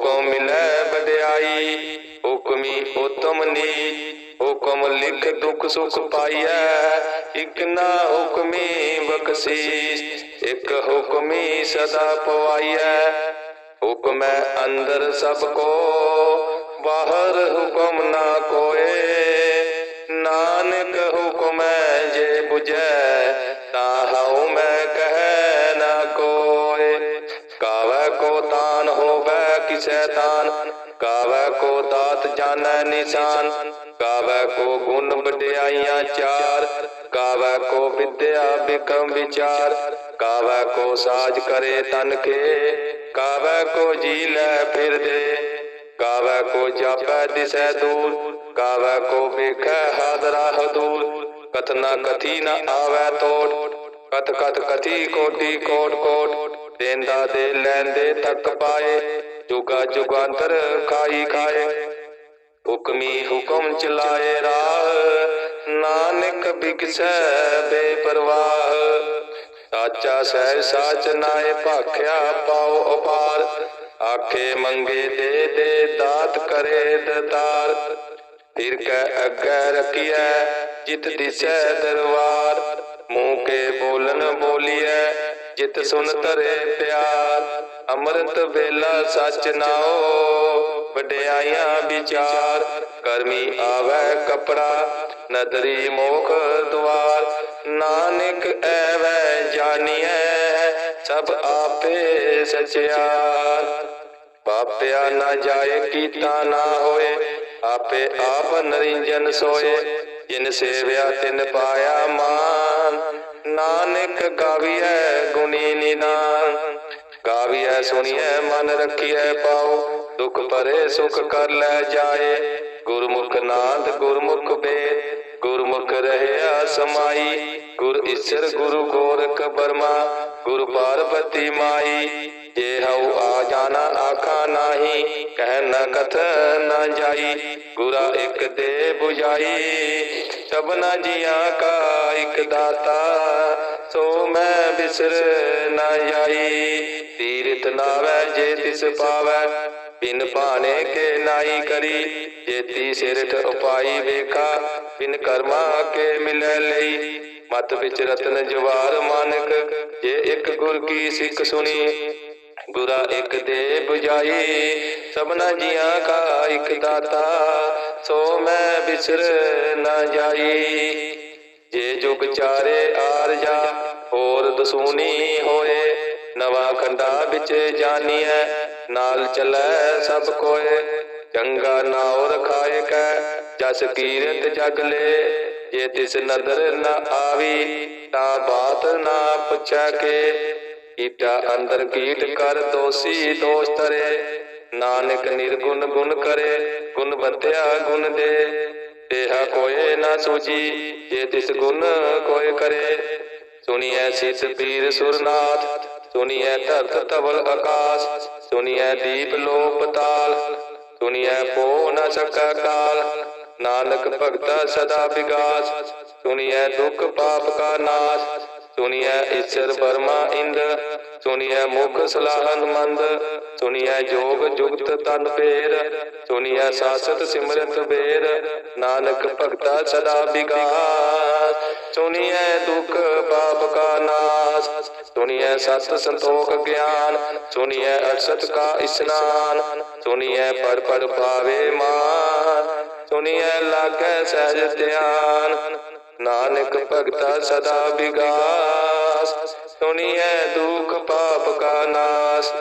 ਹੁਕਮ ਮਿਲੈ ਵਡਿਆਈ ਹੁਕਮੀ ਉਤਮ ਨੀ ਹੁਕਮ ਲਿਖ ਦੁਖ ਸੁਖ ਪਾਈਐ, ਇਕ ਨਾ ਹੁਕਮੀ ਬਖਸ਼ੀਸ਼, ਇਕ ਹੁਕਮੀ ਸਦਾ ਪਵਾਈਐ। ਹੁਕਮੈ ਅੰਦਰ ਸਭ ਕੋ, ਬਾਹਰ ਹੁਕਮ ਨਾ ਕੋਏ। ਨਿਸ਼ਾਨ। ਕਾਵੈ ਕੋ ਗੁਣ ਵਡਿਆਈਆਂ ਚਾਰ, ਕਾਵੈ ਕੋ ਵਿਦਿਆ ਬਿਕਮ ਵਿਚਾਰ, ਕਾਵੈ ਕੋ ਸਾਜ ਕਰੇ ਤਨ ਕੇ ਕਾਵੈ ਕੋ ਜੀ ਲੈ ਫਿਰਦੇ ਕਾਵੈ ਕੋ ਜਾਪੈ ਦਿਸੈ ਦੂਰ, ਕਾਵੈ ਕੋ ਵੇਖੈ ਹਾਦਰਾ ਹਦੂਰ ਕਥਨਾ ਕਥੀ ਨ ਆਵੈ ਤੋਟ ਕਤ ਕਤ ਕਥੀ ਕੋਟੀ ਕੋਟ ਕੋਟ, ਦੇਂਦਾ ਦੇ ਲੈਂਦੇ ਤੱਕ ਪਾਏ, ਜੁਗਾ ਜੁਗਾਂਤਰ ਖਾਈ ਖਾਏ ਹੁਕਮੀ ਹੁਕਮ ਚਲਾਏ ਰਾਹ। ਨਾਨਕ ਬਿਕਸੈ ਬੇਪਰਵਾਹ। ਸਾਚਾ ਸਹਿ ਸਾਚ ਨਾਏ ਭਾਖਿਆ ਪਾਉ ਅਪਾਰ ਆਖੇ ਮੰਗੇ ਦੇ ਦੇ ਦਾਤ ਕਰੇ ਦਤਾਰ। ਫਿਰ ਕੈ ਅੱਗੇ ਰਖੀਐ ਜਿਤ ਦਿਸੈ ਦਰਬਾਰ। ਮੂੰਹ ਕੇ ਬੋਲਨ ਬੋਲੀਐ ਜਿਤ ਸੁਨ ਤਰੇ ਪਿਆਰ। ਅੰਮ੍ਰਿਤ ਵੇਲਾ ਸਚ ਨਾਓ ਵਡਿਆਈਆਂ ਵਿਚਾਰ, ਕਰਮੀ ਆਵੈ ਕਪੜਾ, ਨਦਰੀ ਮੋਖ ਦੁਆਰ। ਨਾਨਕ ਐਵੈ ਜਾਣੀਐ ਸਭ ਆਪੇ ਸਚਿਆਰ। ਪਾਪਿਆ ਨਾ ਜਾਏ, ਕੀਤਾ ਨਾ ਹੋਏ, ਆਪੇ ਆਪ ਨਰਿੰਜਨ ਸੋਏ। ਜਿਨ ਸੇਵਿਆ, ਤਿਨ ਪਾਇਆ ਮਾਨ। ਨਾਨਕ ਗਾਵੀਐ, ਗੁਣੀ ਨਿਦਾਨ। ਗਾਵੀਐ, ਸੁਣੀਐ, ਮਨ ਰੱਖੀਐ ਪਾਉ ਦੁਖ ਪਰੇ ਸੁਖ ਕਰ ਲੈ ਜਾਏ। ਗੁਰਮੁਖ ਨਾਦ ਗੁਰਮੁਖ ਬੇਦ ਗੁਰਮੁਖ ਰਹਿਆ ਸਮਾਈ। ਗੁਰ ਈਸ਼ਰ ਗੁਰੂ ਗੋਰਖ ਬਰਮਾ, ਗੁਰ ਪਾਰਬਤੀ ਮਾਈ। ਜੇ ਹਉ ਆ ਜਾਣਾ ਆਖਾ ਨਾਹੀ, ਕਹਿ ਨ ਕਥ ਨ ਜਾਈ। ਗੁਰਾ ਇਕ ਦੇ 부ਜਾਈ ਸਭਨਾ ਜੀਆਂ ਕਾ ਇਕ ਦਾਤਾ। ਸੋ ਮੈਂ ਬਿਸਰ ਨ ਜਾਈ। ਤੀਰਤ ਨਾਵੈ ਜੇ ਤਿਸ ਪਾਵੈ ਬਿਨ ਭਾਣੇ ਕੇ ਨਾਈ ਕਰੀ, ਜੇਤੀ ਸਿਰਠ ਉਪਾਈ ਵੇਖਾ, ਬਿਨ ਕਰਮਾ ਕੇ ਮਿਲੈ ਲਈ। ਮਤ ਵਿੱਚ ਰਤਨ ਜਵਾਰ ਮਾਨਕ, ਜੇ ਇੱਕ ਗੁਰ ਕੀ ਸਿੱਖ ਸੁਣੀ, ਗੁਰਾ ਇੱਕ ਦੇ 부ਜਾਈ ਸਭਨਾ ਜੀਆਂ ਕਾ ਇੱਕ ਦਾਤਾ, ਸੋ ਮੈਂ ਬਿਸਰ ਨਾ ਜਾਈ। ਜੇ ਜੁਗ ਚਾਰੇ ਆਰਜਾ ਹੋਰ ਦਸੂਨੀ ਹੋਏ, ਨਵਾ ਖੰਡਾ ਵਿੱਚ ਜਾਨੀਐ। ਨਾਲ ਚਲੈ ਸਭ ਕੋਏ। ਚੰਗਾ ਨਾਉ ਰਖਾਏ ਕੈ, ਜਸ ਕੀਰਤ ਜਗ ਲੈ। ਜੇ ਤਿਸ ਨਦਰ ਨ ਆਵੀ, ਤਾਂ ਬਾਤ ਨਾ ਪੁੱਛੈ ਕੇ। ਕੀਟਾ ਅੰਦਰ ਕੀਟ ਕਰ ਦੋਸੀ ਦੋਸ਼ ਤਰੇ ਨਾਨਕ ਨਿਰਗੁਣ ਗੁਣ ਕਰੇ, ਗੁਣ ਬੰਤਿਆ ਗੁਣ ਦੇ। ਦੇਹਾ ਕੋਏ ਨਾ ਸੂਜੀ, ਜੇ ਤਿਸ ਗੁਣ ਕੋਏ ਕਰੇ। ਸੁਣੀਐ ਸਿਸ ਪੀਰ ਸੁਰਨਾਥ, ਸੁਣੀਐ ਧਰਤ ਤਵਲ ਆਕਾਸ਼। ਸੁਣੀਐ ਦੀਪ ਲੋਪ ਤਾਲ, ਸੁਣੀਐ ਪੋ ਨ ਸਕਾ ਕਾਲ। ਨਾਨਕ ਭਗਤਾ ਸਦਾ ਵਿਗਾਸ, ਸੁਣੀਐ ਦੁਖ ਪਾਪ ਕਾ ਨਾਸ਼। ਸੁਣੀਐ ਈਸ਼ਰ ਬਰਮਾ ਇੰਦ, ਸੁਣੀਐ ਮੁਖ ਸਲਾਹਨ ਮੰਦ। ਸੁਣੀਐ ਜੋਗ ਜੁਗਤ ਤਨ ਪੇਰ ਸੁਣੀਐ ਸਾਸਤ ਸਿਮਰਤ ਬੇਰ ਨਾਨਕ ਭਗਤਾ ਸਦਾ ਵਿਗਾਸ, ਸੁਣੀਐ ਦੁਖ ਪਾਪ ਕਾ ਨਾਸ। ਸੁਣੀਐ ਸਤ ਸੰਤੋਖ ਗਿਆਨ, ਸੁਣੀਐ ਅਰਸਤ ਕਾ ਇਸਨਾਨ, ਸੁਣੀਐ ਪੜ ਪੜ ਪਾਵੇ ਮਾਨ, ਸੁਣੀਐ ਲਾਗੈ ਸਹਿਜ ਧਿਆਨ। ਨਾਨਕ ਭਗਤਾ ਸਦਾ ਵਿਗਾਸ, ਸੁਣੀਐ ਦੁਖ ਪਾਪ ਕਾ ਨਾਸ।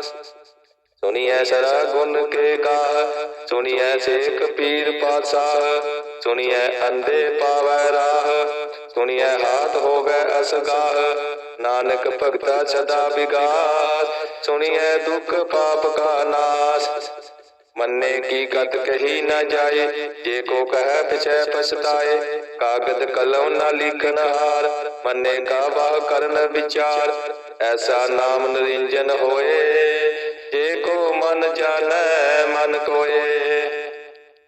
ਸੁਣੀਐ ਸਰਾ ਗੁਣ ਕੇ ਗਾ ਸੁਣੀਐ ਸੇਖ ਪੀਰ ਪਾਤਸ਼ਾਹ, ਸੁਣੀਐ ਅੰਧੇ ਪਾਵੈ ਰਾਹ, ਸੁਣੀਐ ਹਾਥ ਹੋਵੇ ਅਸਗਾਹ ਨਾਨਕ ਭਗਤਾ ਸਦਾ ਵਿਗਾਸ, ਸੁਣੀਐ ਦੁਖ ਪਾਪ ਕਾ ਨਾਸ। ਮੰਨੇ ਕੀ ਗਤ ਕਹੀ ਨਾ ਜਾਏ, ਜੇ ਕੋ ਕਹਿ ਪਿਛੈ ਪਛਤਾਏ, ਕਾਗਦ ਕਲਮ ਨਾ ਲਿਖਨ ਹਾਰ। ਮੰਨੇ ਕਾ ਵਾਹ ਕਰਨ ਵਿਚਾਰ, ਐਸਾ ਨਾਮ ਨਿਰੰਜਨ ਹੋਏ। ਜੇ ਕੋ ਮਨ ਜਾਣੈ, ਮਨ ਕੋਏ।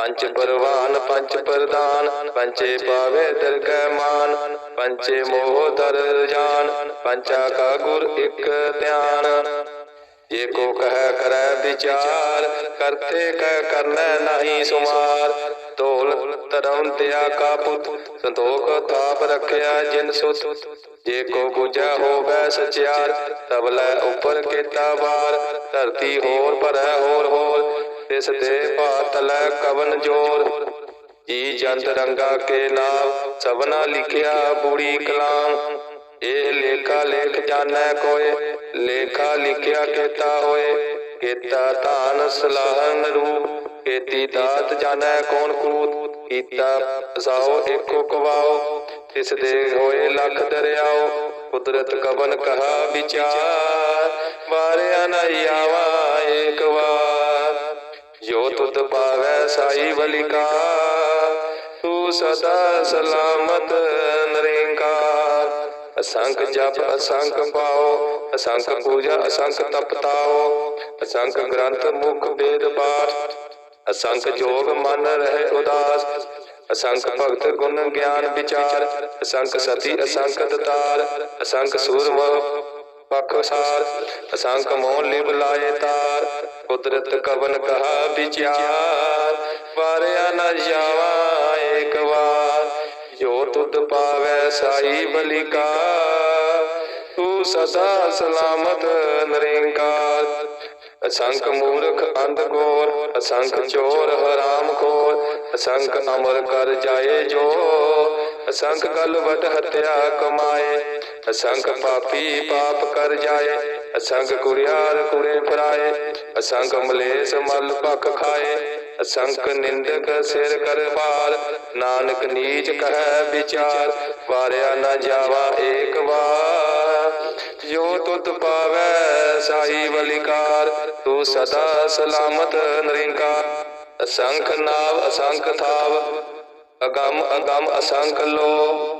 ਪੰਚ ਪਰਵਾਨ ਪੰਚ ਪ੍ਰਦਾਨ ਪੰਚੇ ਪਾਵੇ ਦਰਗਹਿ ਮਾਨ ਪੰਚੇ ਮੋਹ ਦਰ ਜਾਨ ਪੰਚਾ ਕਾ ਗੁਰ ਇਕ ਧਿਆਨ। ਜੇ ਕੋ ਕਹਿ, ਕਰੈ ਵਿਚਾਰ, ਕਰਤੇ ਕਹਿ ਕਰਨੈ ਨਹੀਂ ਸੁਮਾਰ। ਢੋਲ ਧਰਮ ਤਿਆ ਕਾ ਪੁੱਤ, ਸੰਤੋਖ ਤਾਪ ਰਖਿਆ ਜਿਨ ਸੁਤ। ਜੇ ਕੋ ਬੁਝੈ ਹੋਵੈ ਸਚਿਆਰ ਤਬਲੇ ਉਪਰ ਕੀਤਾ ਵਾਰ। ਧਰਤੀ ਹੋਰ ਭਰੈ ਹੋਰ ਹੋਰ ਤਿਸ ਦੇ ਭਾਤਲੈ ਕਵਨ ਜੋਰ। ਜੀ ਜੰਤ ਰੰਗਾ ਕੇ ਨਾਮ ਸਭਨਾ ਲਿਖਿਆ ਬੂੜੀ ਕਲਾਮ। ਇਹ ਲੇਖਾ ਲੇਖ ਜਾਣੈ ਕੋਏ, ਲੇਖਾ ਲਿਖਿਆ ਕੀਤਾ ਹੋਏ। ਕੀਤਾ ਧਾਨ ਸਲਾਹਨ ਰੂਪ, ਕੀਤੀ ਦਾਤ ਜਾਣੈ ਕੌਣ ਕੂਤ। ਕੀਤਾ ਸਾਓ ਏਕੋ ਕਵਾਓ, ਤਿਸ ਦੇ ਹੋਏ ਲੱਖ ਦਰਿਆਓ। ਕੁਦਰਤ ਕਵਨ ਕਹਾ ਵਿਚਾਰ, ਵਾਰਿਆ ਨ ਆਵਾ ਏਕ ਵਾਰ। ਜੋ ਤੁਧ ਪਾਵੈ ਸਾਈ ਬਲਿਕਾ ਤੂੰ ਸਦਾ ਸਲਾਮਤ ਨਰੇਂਕਾਰ ਅਸੰਖ ਜਪ ਅਸੰਖ ਪਾਓ ਅਸੰਖ ਪੂਜਾ ਅਸੰਖ ਤਪਤਾਓ ਅਸੰਖ ਗ੍ਰੰਥ ਮੁਖ ਵੇਦ ਪਾਠ ਅਸੰਖ ਜੋਗ ਮਨ ਰਹਿ ਉਦਾਸ ਅਸੰਖ ਭਗਤ ਗੁਣ ਗਿਆਨ ਵਿਚਾਰ ਅਸੰਖ ਸਤੀ ਅਸੰਖ ਦਤਾਰ ਅਸੰਖ ਸੂਰਮ ਪਖਸਾਰ ਅਸੰਖ ਮੋਹ ਲਿਵ ਲਾਏ ਤਾਰ, ਕੁਦਰਤ ਕਵਨ ਕਹਾ ਵਿਚਾਰ, ਵਾਰਿਆ ਨ ਜਾਵਾ ਏਕ ਵਾਰ, ਜੋ ਤੁਧ ਪਾਵੈ ਸਾਈ ਬਲਿਕਾ ਤੂੰ ਸਦਾ ਸਲਾਮਤ ਨਰੇਂਕਾਰ। ਅਸੰਖ ਮੂਰਖ ਅੰਧ ਗੋਰ, ਅਸੰਖ ਚੋਰ ਹਰਾਮ ਖੋਰ, ਅਸੰਖ ਅਮਰ ਕਰ ਜਾਏ ਜੋ ਅਸੰਖ ਕਲਵਟ ਹਤਿਆ ਕਮਾਏ। ਅਸੰਖ ਪਾਪੀ ਪਾਪ ਕਰ ਜਾਏ ਅਸੰਗ ਕੁੜਿਆਰ ਕੁੜੇ ਫਰਾਏ, ਅਸੰਖ ਮਲੇਸ ਮਲ ਭਖ ਖਾਏ, ਅਸੰਖ ਨਿੰਦਕ ਸਿਰ ਕਰ ਪਾਰ ਨਾਨਕ ਨੀਚ ਕਹੈ ਵਿਚਾਰ, ਵਾਰਿਆ ਨਾ ਜਾਵਾ ਏਕ ਵਾਰ। ਜੋ ਤੁਧ ਪਾਵੈ ਸਾਈ ਬਲਿਕਾਰ ਤੂੰ ਸਦਾ ਸਲਾਮਤ ਨਰਿੰਕਾਰ। ਅਸੰਖ ਨਾਵ ਅਸੰਖ ਥਾਵ, ਅਗੰਮ ਅਗੰਮ ਅਸੰਖ ਲੋ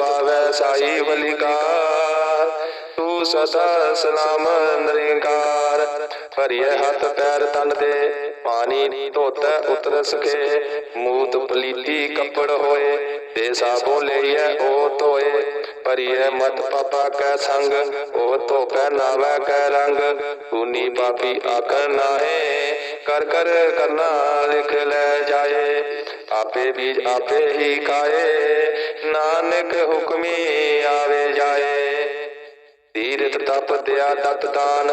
ਪਾਵੈ ਸਾਈ ਬਲਿਕਾਰ ਤੂੰ ਸਦਾ ਸਲਾਮ ਨਰਿੰਕਾਰ। ਭਰੀਏ ਹੱਥ ਪੈਰ ਤਨ ਦੇ, ਪਾਣੀ ਧੋਤੈ ਉਤਰ ਸਕੇ। ਮੂਤ ਪਲੀਤੀ ਕੱਪੜ ਹੋਏ ਤੇ ਸਾਬੋ ਲਈਐ ਉਹ ਧੋਏ। ਭਰੀਏ ਮਤ ਪਾਪਾ ਕੈ ਸੰਗ ਉਹ ਧੋਪੈ ਨਾਵੈ ਕੈ ਰੰਗ। ਤੂਨੀ ਪਾਪੀ ਆਕਰ ਨਾਹੇ, ਕਰ ਕਰ ਕਰਨਾ ਲਿਖ ਲੈ ਜਾਏ। ਆਪੇ ਬੀਜ ਆਪੇ ਹੀ ਖਾਏ। ਨਾਨਕ ਹੁਕਮੀ ਆਵੇ ਜਾਏ। ਤੀਰਥ ਤਪ ਦਿਆ ਦਤ ਦਾਨ,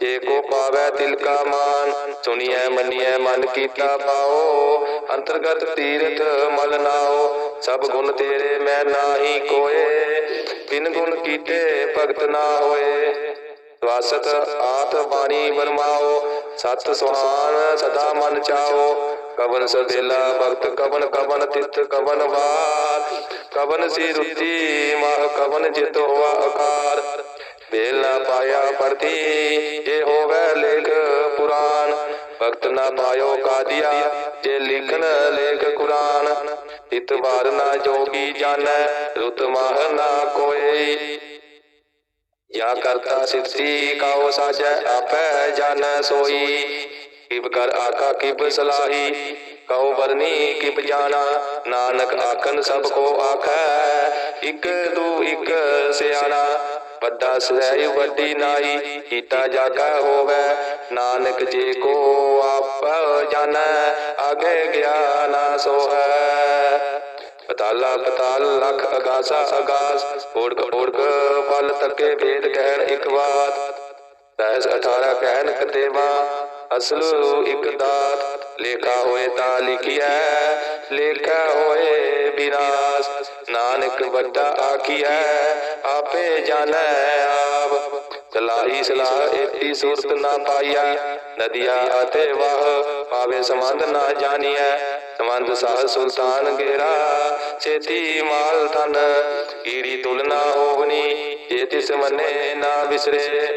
ਜੇ ਕੋ ਪਾਵੈ ਤਿਲ ਕਾ ਮਾਨ। ਸੁਣੀਐ ਮੰਨੀਐ ਮਨ ਕੀਤਾ ਪਾਓ, ਅੰਤਰਗਤ ਤੀਰਥ ਮਲ ਨਾਓ। ਸਭ ਗੁਣ ਤੇਰੇ ਮੈਂ ਨਾਹੀ ਕੋਏ, ਬਿਨ ਗੁਣ ਕੀਤੇ ਭਗਤ ਨਾ ਹੋਏ। ਸਵਾਸਤ ਆਤ ਬਾਣੀ ਵਰਮਾਓ, ਸਤ ਸੁਹਾਨ ਸਦਾ ਮਨ ਚਾਓ। ਕਵਨ ਸਦੇਲਾ, ਭਗਤ ਕਵਨ ਕਵਨ ਤਿਤ ਕਵਨ ਵਾਰ। ਕਵਨ ਸੀ ਰੁਤੀ ਮਾਹ ਕਵਨ ਜਿਤ ਹੋਆ ਅਕਾਰ। ਬੇਲਾ ਪਾਇਆ ਪਰਤੀ ਇਹ ਹੋਵੇ ਲੇਖ ਪੁਰਾਨ ਭਗਤ ਨਾ ਪਾਇਓ ਕਾਦੀਆ, ਜੇ ਲਿਖਣ ਲੇਖ ਕੁਰਾਨ। ਇਤ ਵਾਰ ਨਾ ਜੋਗੀ ਜਾਣੈ, ਰੁਤ ਮਾਹ ਨਾ ਕੋਏ। ਯਾ ਕਰਤਾ ਸਿੱਧੀ ਕਾਉ ਸਾਜੈ, ਆਪੈ ਜਾਣੈ ਸੋਈ। ਕਿਬ ਕਰ ਆਖਾ ਕਿਬ ਸਲਾਹੀ? ਕਉ ਵਰਨੀ ਕਿਬ ਜਾਣਾ ਨਾਨਕ ਆਖਨ ਸਭ ਕੋ ਆਖੈ, ਇਕ ਦੂ ਇਕ ਸਿਆਣਾ। ਵੱਡਾ ਸਹਿ ਵੱਡੀ ਨਾਹੀ ਕੀਤਾ ਜਾਗਾ ਹੋਵੇ। ਨਾਨਕ ਜੇ ਕੋ ਆਪ ਜਾਣੈ ਅਗੇ ਗਿਆਨ ਸੋਹੈ। ਪਤਾਲਾ ਪਤਾਲ ਲਖ ਅਗਾਸਾ ਅਗਾਸ ਓੜਕ ਓੜਕ ਫਲ ਤੱਕੇ ਭੇਦ ਕਹਿਣ ਇਕ ਬਾਤ ਸਹਿਸ 18 ਕਹਿਣ ਕਤੇਵਾ ਅਸਲ ਇੱਕ ਦਾਤ, ਲੇਖਾ ਹੋਏ ਤਾਂ ਲਿਖਿਆ ਲੇਖਾ ਹੋਏ ਵਿਨਾਸ਼ ਨਾਨਕ ਵੱਡਾ ਆਖੀਐ, ਆਪੇ ਜਾਣੈ ਆਪ। ਸਲਾਹੀ ਸਲਾਹ ਏਤੀ ਸੂਰਤ ਨਾ ਪਾਈਆ ਨਦੀਆਂ ਅਤੇ ਵਾਹ ਪਾਵੇ ਸੰਬੰਧ ਨਾ ਜਾਣੀਐ। ਸੰਬੰਧ ਸਾਹ ਸੁਲਤਾਨ ਗੇਰਾ, ਛੇਤੀ ਮਾਲ ਤਨ ਕੀੜੀ ਤੁਲਨਾ ਹੋਵਨੀ, ਜੇ ਤਿਸ ਮੰਨੇ ਨਾ ਵਿਸਰੇ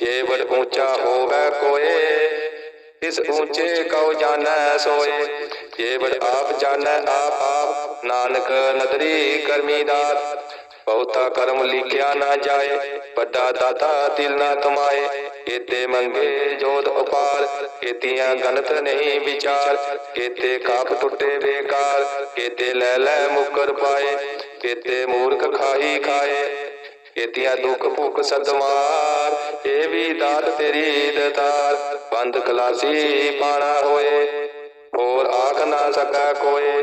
ਜੇ ਵਡ ਊਂਚਾ ਹੋਵੇ ਕੋਏ, ਇਸ ਊਂਚੇ ਕਉ ਜਾਣੈ ਸੋਏ। ਜੇ ਵਡ ਆਪ ਜਾਣੈ ਆਪ ਆਪ ਨਾਨਕ ਨਦਰੀ ਕਰਮੀ ਦਾਤ ਬਹੁਤਾ ਕਰਮ ਲਿਖਿਆ ਨਾ ਜਾਏ, ਵੱਡਾ ਦਾਤਾ ਦਿਲ ਨਾ ਤਮਾਏ ਕੇਤੇ ਮੰਗੇ ਜੋਤ ਉਪਾਰ, ਕੇਤੀਆਂ ਗਨਤ ਨਹੀਂ ਵਿਚਾਰ। ਕੇਤੇ ਕਾਪ ਟੁੱਟੇ ਬੇਕਾਰ, ਕੇਤੇ ਲੈ ਲੈ ਮੁਕਰ ਪਾਏ। ਕੇਤੇ ਮੂਰਖ ਖਾਈ ਖਾਏ, ਕੇਤੀਆਂ ਦੁੱਖ ਭੁੱਖ ਸਦਮਾਰ। ਇਹ ਵੀ ਦਾਤ ਤੇਰੀ ਦਤਾਰ ਬੰਦ ਕਲਾਸੀ ਪਾਣਾ ਹੋਏ, ਹੋਰ ਆਖ ਨਾ ਸਕੈ ਕੋਏ।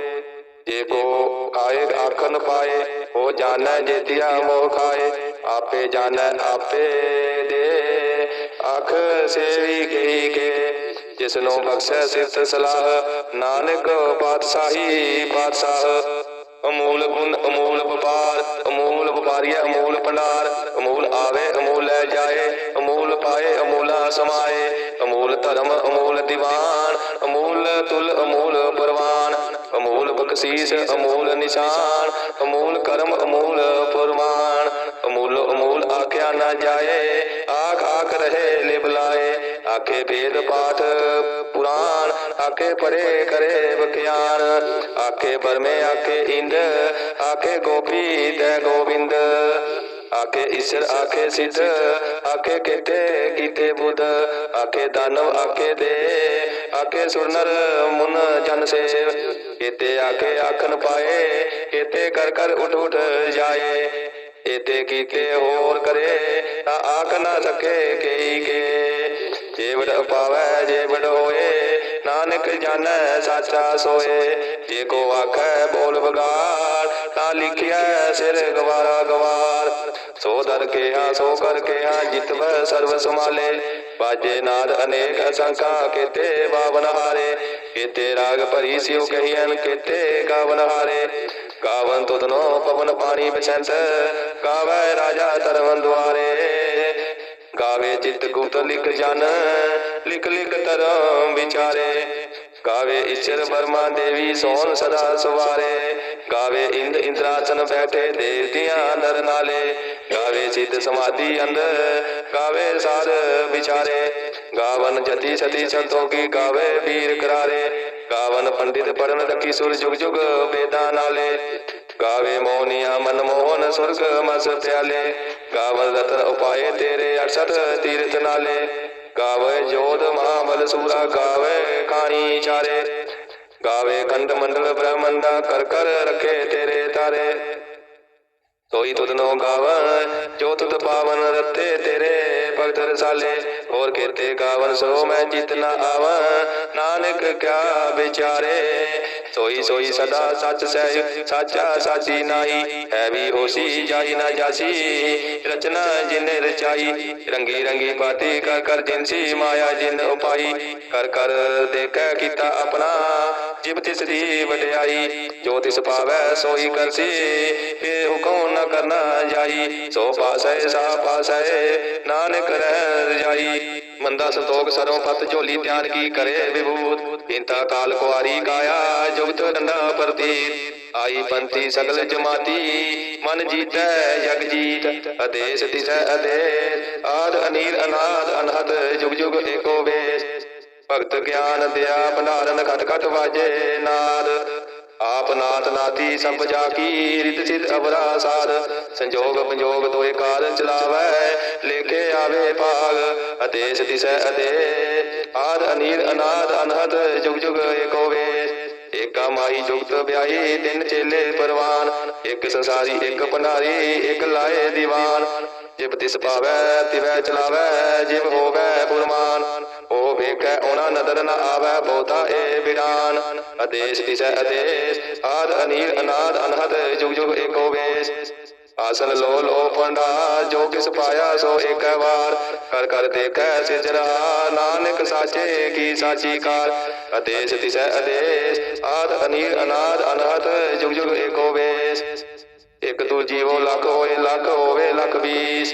ਜੇ ਕੋ ਆਏ ਆਖਨ ਪਾਏ, ਉਹ ਜਾਣੈ ਜੇਤਿਆ ਮੋਹ ਖਾਏ। ਆਪੇ ਜਾਣੈ ਆਪੇ ਦੇ ਆਖ ਸੇਵੀ ਗਈ ਕੇ। ਜਿਸ ਨੂੰ ਬਖਸ਼ੈ ਸਿਫਤ ਸਲਾਹ, ਨਾਨਕ ਪਾਤਸ਼ਾਹੀ ਪਾਤਸ਼ਾਹ। ਅਮੂਲ ਗੁਣ ਅਮੂਲ ਵਪਾਰ, ਅਮੂਲ ਵਪਾਰੀਆ ਅਮੂਲ ਭੰਡਾਰ, ਅਮੂਲ ਆਵੇ, ਅਮੂਲ ਲੈ ਜਾਏ, ਅਮੂਲ ਪਾਏ, ਅਮੂਲਾ ਸਮਾਏ, ਅਮੂਲ ਧਰਮ, ਅਮੂਲ ਦੀਵਾਨ, ਅਮੂਲ ਤੁਲ, ਅਮੂਲ ਪਰਵਾਨ, ਅਮੂਲ ਬਖਸ਼ੀਸ, ਅਮੂਲ ਨਿਸ਼ਾਨ, ਅਮੂਲ ਕਰਮ, ਅਮੂਲ ਫਰਮਾਨ, ਅਮੂਲ ਅਮੂਲ ਆਖਿਆ ਨਾ ਜਾਏ ਆਖ ਆਖ ਰਹੇ ਲਿਬਲਾਏ ਆਖੇ ਵੇਦ ਪਾਠ, ਪੁਰਾਣ ਆਖੇ ਪਰੇ ਕਰੇ ਬਖਿਆਨ ਆਖੇ ਬਰਮੇ ਆਖੇ ਇੰਦ, ਆਖੇ ਗੋਪੀ ਤੇ ਗੋਬਿੰਦ। ਆਖੇ ਈਸ਼ਰ ਆਖੇ ਸਿੱਧ, ਆਖੇ ਕੀਤੇ ਕੀਤੇ ਬੁੱਧ। ਆਖੇ ਦਾਨਵ ਆਖੇ ਦੇ, ਆਖੇ ਸੁਰਨਰ ਮੁਨ ਜਨ ਸੇਵ ਕੀਤੇ ਆਖੇ ਆਖਨ ਪਾਏ ਕੀਤੇ ਕਰ ਕਰ ਉਠ ਉਠ ਜਾਏ। ਇਤੇ ਕੀਤੇ ਹੋਰ ਕਰੇ, ਤਾਂ ਆਖ ਨਾ ਸਕੇ ਕਈ ਕੇ। ਜੇਵੜ ਪਾਵੈ ਜੇਵੜ ਹੋਏ, ਨਾਨਕ ਜਾਣੈ, ਸਾਚਾ ਸੋਏ। ਜੇ ਕੋ ਆਖੈ ਬੋਲ ਬਗਾੜ ਤਾਂ ਲਿਖਿਆ ਸਿਰ ਗਵਾਰਾ ਗਵਾਰ। ਸੋ ਦਰ ਕੇ ਹਾਂ ਸੋ ਕਰ ਕੇ ਜਿਤਵੈ ਸਰਬ ਸਮਾਲੇ ਬਾਜੇ ਨਾਦ ਅਨੇਕ ਅਸੰਖਾ, ਕੇਤੇ ਬਾਵਨ ਹਾਰੇ। ਕੇਤੇ ਰਾਗ ਭਰੀ ਸਿਉ ਕਹੀਐਨ, ਕੇਤੇ ਗਾਵਨ ਹਾਰੇ। ਗਾਵਨ ਤੁਧਨੋ ਪਵਨ ਪਾਣੀ ਬਸੰਤ ਗਾਵੇ ਰਾਜਾ ਤਰਵਨ ਦੁਆਰੇ। ਗਾਵੇ ਚਿਤ ਗੁਪਤ ਲਿਖ ਜਨ, ਲਿਖ ਲਿਖ ਧਰਮ ਵਿਚਾਰੇ। ਗਾਵੇ ਈਸ਼ਰ ਬਰਮਾ ਦੇਵੀ ਸੋਨ ਸਦਾ ਸਵਾਰੇ। ਗਾਵੇ ਇੰਦ ਇੰਦਰਾਸਨ ਬੈਠੇ ਦੇਵਤਿਆਂ ਨਰ ਨਾਲੇ। ਗਾਵੇ ਸਿੱਧ ਸਮਾਧੀ ਅੰਦਰ ਗਾਵੇ ਸਾਰ ਵਿਚਾਰੇ। ਗਾਵਨ ਜਤੀ ਸਤੀ ਸੰਤੋਖੀ ਗਾਵੇ ਵੀਰ ਕਰਾਰੇ। ਗਾਵਨ ਪੰਡਿਤ ਪੜਨ ਰਖੀ ਸੁਰ ਜੁਗ ਜੁਗ ਵੇਦਾਂ ਨਾਲੇ। ਗਾਵੇ ਮੋਨੀਆ ਮਨ ਮੋਹਨ ਸੁਰਗ ਮਸ ਪਿਆਲੇ ਗਾਵਨ ਰਤਨ ਉਪਾਏ ਤੇਰੇ 68 ਤੀਰਥ ਨਾਲੇ। ਗਾਵੇ ਜੋਧ ਮਹਾਬਲ ਸੂਰਾ ਗਾਵੇ ਕਾਣੀ ਚਾਰੇ। ਗਾਵੇ ਖੰਡ ਮੰਡਲ ਬ੍ਰਹਮੰਡਾ ਕਰ ਕਰ ਰਖੇ ਤੇਰੇ ਤਾਰੇ। ਸੋਈ ਤੁਧਨੋ ਗਾਵਨ ਜੋ ਤੁਧ ਪਾਵਨ ਰਤੇ ਤੇਰੇ ਭਗਤ ਰਸਾਲੇ। ਹੋਰ ਕੀਤੇ ਗਾਵਨ ਸੋ ਮੈਂ ਜਿਤ ਨ ਨਾਨਕ ਕਿਆ ਵਿਚਾਰੇ। ਸੋਈ ਸੋਈ ਸਦਾ ਸੱਚ ਸਹਿ, ਸਾਚਾ ਸਾਚੀ ਨਾਈ ਹੈ ਵੀ ਹੋਸੀ ਜਾਈ ਨਾ ਜਾਸੀ। ਰਚਨਾ ਜਿਨ ਰਚਾਈ, ਰੰਗੀ ਰੰਗੀ ਬਾਤੀ ਕਰ ਕਰ ਜਿਨਸੀ ਮਾਇਆ ਜਿਨ ਉਪਾਈ। ਕਰ ਕਰ ਦੇਖੈ ਕੀਤਾ ਆਪਣਾ ਜਿਬ ਤਿਸ ਦੀ ਵਡਿਆਈ, ਜੋ ਤਿਸ ਪਾਵੈ ਸੋਈ ਕਰਸੀ ਫੇ ਹੁਕਮ ਨ ਕਰਨਾ ਜਾਈ। ਸੋ ਪਾਸੈ, ਸਾ ਪਾਸੈ, ਨਾਨਕ ਰਹਿ ਰਜਾਈ ਮੰਦਾ ਸੰਤੋਖ ਸਰੋਂ ਪਤ ਝੋਲੀ ਤਿਆਰ ਕੀ ਕਰੇ ਵਿਭੂਤ? ਪਿੰਤਾ ਕਾਲ ਕੁਆਰੀ ਕਾਇਆ, ਜੁਗਤ ਡੰਡਾ ਪ੍ਰਤੀਤ। ਆਈ ਪੰਥੀ ਸਗਲ ਜਮਾਤੀ, ਮਨ ਜੀਤੈ ਜਗ ਜੀਤ। ਅਦੇਸ ਤਿਸੈ ਅਦੇਸ, ਆਦ ਅਨੀਰ ਅਨਾਦ ਅਨਹਦ, ਜੁਗ ਜੁਗ ਏਕੋ ਵੇਸ ਭਗਤ ਗਿਆਨ ਦਿਆ, ਭੰਡਾਰਨ ਖਟ ਖਟ ਵਾਜੇ ਨਾਦ। ਆਪ ਨਾਥ ਨਾਤੀ ਸਭ ਜਾ ਕੀ ਰਿਤ ਸਿਧ ਅਵਰਾ ਸਾਧ ਸੰਜੋਗ ਪੰਜੋਗ ਦੋਏ ਕਾਰ ਚਲਾਵੈ ਲੇਕੇ ਆਵੇ ਭਾਗ। ਅਦੇਸ ਦਿਸੈ ਅਦੇ ਆਦ ਅਨੀਰ ਅਨਾਦ ਅਨਹਦ, ਜੁਗ ਜੁਗ ਏਕੋ ਵੇਸ ਏਕਾ ਮਾਈ ਜੁਗਤ ਵਿਆਹੀ, ਤਿੰਨ ਚੇਲੇ ਪਰਵਾਨ। ਇੱਕ ਸੰਸਾਰੀ, ਇੱਕ ਭੰਡਾਰੀ, ਇੱਕ ਲਾਏ ਦੀਵਾਨ। ਜਿਬ ਤਿਸ ਪਾਵੈ, ਤਿਵੈ ਚਲਾਵੈ, ਜਿਬ ਹੋਵੈ ਪੁਰਮਾਨ। ਵੇਖੈ, ਉਹਨਾਂ ਨਦਰ ਨ ਆਵੈ ਬਹੁਤਾ ਏ ਬਿਰਾਨ। ਅਦੇਸ ਤਿਸੈ ਅਦੇਸ ਆਦ ਅਨੀਰ ਅਨਾਦ, ਅਨਹਦ, ਜੁਗ ਜੁਗ ਏਕੋ ਵੇਸ। ਆਸਨ ਲੋ ਲੋ ਪੰਡਾ ਜੋ ਕਿਸ ਪਾਇਆ ਸੋ ਏਕ ਵਾਰ। ਕਰ ਕਰ ਦੇਖੈ ਸਿਜਰਾ, ਨਾਨਕ ਸਾਚੇ ਕੀ ਸਾਚੀ ਕਾਰ। ਅਦੇਸ ਤਿਸੈ ਅਦੇਸ ਆਦ ਅਨੀਰ ਅਨਾਦ, ਅਨਹਦ, ਜੁਗ ਜੁਗ ਏਕੋ ਵੇਸ। ਇੱਕ ਤੂ ਜੀਵੋ ਲੱਖ ਹੋਏ, ਲੱਖ ਹੋਵੇ ਲੱਖ ਵੀਸ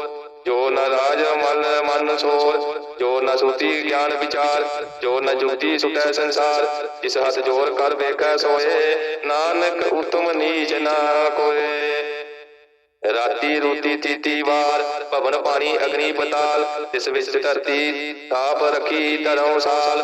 ਜੋ ਨ ਰਾਜ ਮਲ ਮਨ ਸੋਰ, ਜੋ ਨ ਸੁਤੀ ਗਿਆਨ ਵਿਚਾਰ, ਜੋ ਨ ਜੁਗਤੀ ਸੁਟੈ ਸੰਸਾਰ ਇਸ ਹੱਥ ਜੋਰ ਕਰ ਵੇਖੈ ਸੋਏ, ਨਾਨਕ ਉਤਮ ਨੀਚ ਨਾ ਕੋਏ। ਰਾਤੀ ਰੋਟੀ ਤੀਤੀ ਵਾਰ, ਭਵਨ ਪਾਣੀ ਅਗਨੀ ਪਤਾਲ ਇਸ ਵਿੱਚ ਧਰਤੀ ਤਾਪ ਰੱਖੀ ਧਰਮ ਸਾਲ।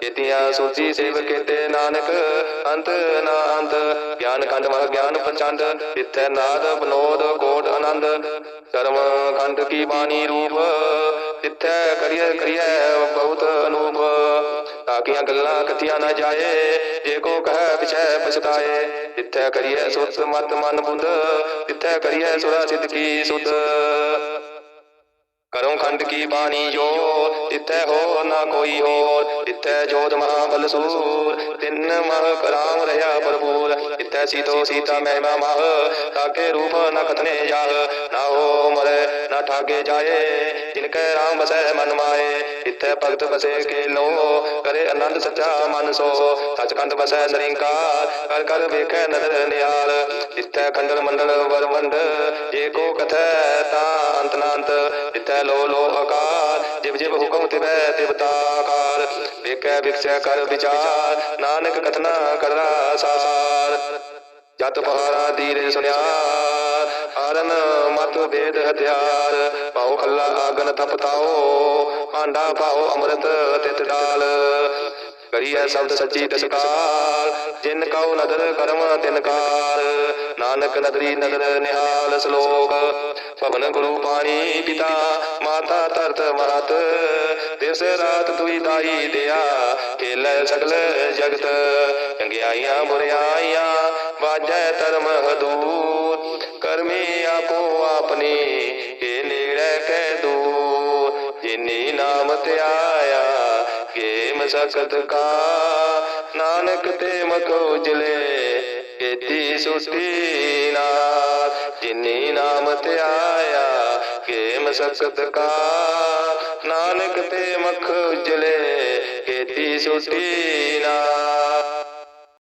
ਕੀਤਿਆ ਸੂਚੀ ਸੇਵ ਕੀਤੇ ਨਾਨਕ, ਅੰਤ ਨਾ ਅੰਤ, ਗਿਆਨ ਖੰਡ ਮਹ ਗਿਆਨ ਪ੍ਰਚੰਡ ਇਥੈ ਨਾਦ ਬਨੋਦ ਕੋਟ ਆਨੰਦ। ਕਰਮ ਖੰਡ ਕੀ ਬਾਣੀ ਰੂਪ ਤਿੱਥੈ ਕਰਿਐ ਕਰਿਐ ਬਹੁਤ ਅਨੂਪ। ਤਾਕੀਆਂ ਗੱਲਾਂ ਕਥੀਆਂ ਨਾ ਜਾਏ, ਜੇ ਕੋ ਕਹੈ ਪਿਛੈ ਪਛਤਾਏ। ਤਿੱਥੈ ਕਰਿਐ ਸੁਤ ਮਤ ਮਨ ਬੁੰਦ ਤਿੱਥੈ ਕਰਿਐ ਸੁਰਾ ਸਿਧ ਕੀ ਸੁਧ। ਕਰੋ ਖੰਡ ਕੀ ਬਾਣੀ ਜੋ? ਤਿੱਥੈ ਹੋ ਨਾ ਕੋਈ ਹੋਰ। ਤਿੱਥੈ ਜੋਤ ਮਹਾਬਲ ਸੂਰ। ਤਿੰਨ ਮਹ ਕਰਾਮ ਰਹਾ ਭਰਪੂਰ। ਤਿੱਥੈ ਸੀਤੋ ਸੀਤਾ ਮਹਿਮਾ ਮਹ। ਤਾਕੇ ਰੂਪ ਨ ਕਥਨੇ ਜਾਹ। ਨਾ ਹੋ ਮਰੇ, ਨਾ ਠਾਗੇ ਜਾਏ। ਜਿਨ ਕੈ ਰਾਮ ਬਸੈ ਮਨ ਮਾਏ। ਤਿੱਥੈ ਭਗਤ ਬਸੇ ਕੇ ਲੋ ਕਰੇ ਆਨੰਦ ਸੱਚਾ ਮਨ ਸੋ। ਸਚਕੰਦ ਬਸੈ ਸਰਿੰਕਾਰ ਕਰ ਕਰ ਵੇਖੈ ਨਦਰ ਨਿਹਾਲ ਤਿੱਥੈ ਖੰਡਲ ਮੰਡਲ ਵਰਮੰਡ ਜੇ ਕੋ ਕਥੈ ਤਾ ਅੰਤ ਨਾ ਅੰਤ ਲੋ ਲੋ ਆਕਾਰ, ਜਿਵ ਜਿਵ ਹੁਕਮ ਤਿਵੈ ਤਿਵਤਾਕਾਰ। ਵੇਖੈ, ਵਿਖਸੈ, ਕਰ ਵਿਚਾਰ, ਨਾਨਕ ਕਥਨਾ ਕਰਦਾ ਸਾਰ ਜਤ ਪਹਾਰਾ ਦੀਰੇ ਸੁਨਿਆ ਹਰਨ ਮਤ ਵੇਦ ਹਥਿਆਰ। ਪਾਉ ਖੱਲਾ ਆਗਨ ਤਪਤਾਓ, ਭਾਂਡਾ ਪਾਉ ਅੰਮ੍ਰਿਤ ਤਿਤ ਡਾਲ। ਕਰੀਐ ਸ਼ਬਦ ਸੱਚੀ ਦਸਕਾਰ ਜਿਨ ਕਉ ਨਦਰ ਕਰਮ, ਤਿਨ ਕਾਰ। ਨਾਨਕ ਨਦਰੀ ਨਦਰ ਨਿਹਾਲ ਸ਼ਲੋਕ। ਪਵਨ ਗੁਰੂ ਪਾਣੀ ਪਿਤਾ, ਮਾਤਾ ਧਰਤ ਮਾਤ ਦਿਸ ਰਾਤ ਤੁਈ ਦਾਈ ਦਿਆ, ਖੇਲੇ ਸਗਲ ਜਗਤ। ਚੰਗਿਆਈਆਂ ਬੁਰਿਆਈਆਂ ਵਾਜੈ ਧਰਮ ਹਦੂਤ। ਕਰਮੀ ਆਪੋ ਆਪਣੀ ਇਹ ਨੇੜੇ ਕਹਿ ਦੂ ਜਿਨੀ ਨਾਮ ਧਿਆਇਆ ਕੇ ਮਸਕਤ ਕਾ। ਨਾਨਕ ਤੇ ਮਖ ਉਜਲੇ ਕੀਤੀ ਸੁਸਤੀ ਨਾਥ ਜਿਨੀ ਨਾਮ ਧਿਆਇਆ ਕੇ ਮਸਕਤ ਕਾ। ਨਾਨਕ ਤੇ ਮਖ ਉਜਲੇ ਕੀਤੀ ਸੁਸਤੀ ਨਾਥ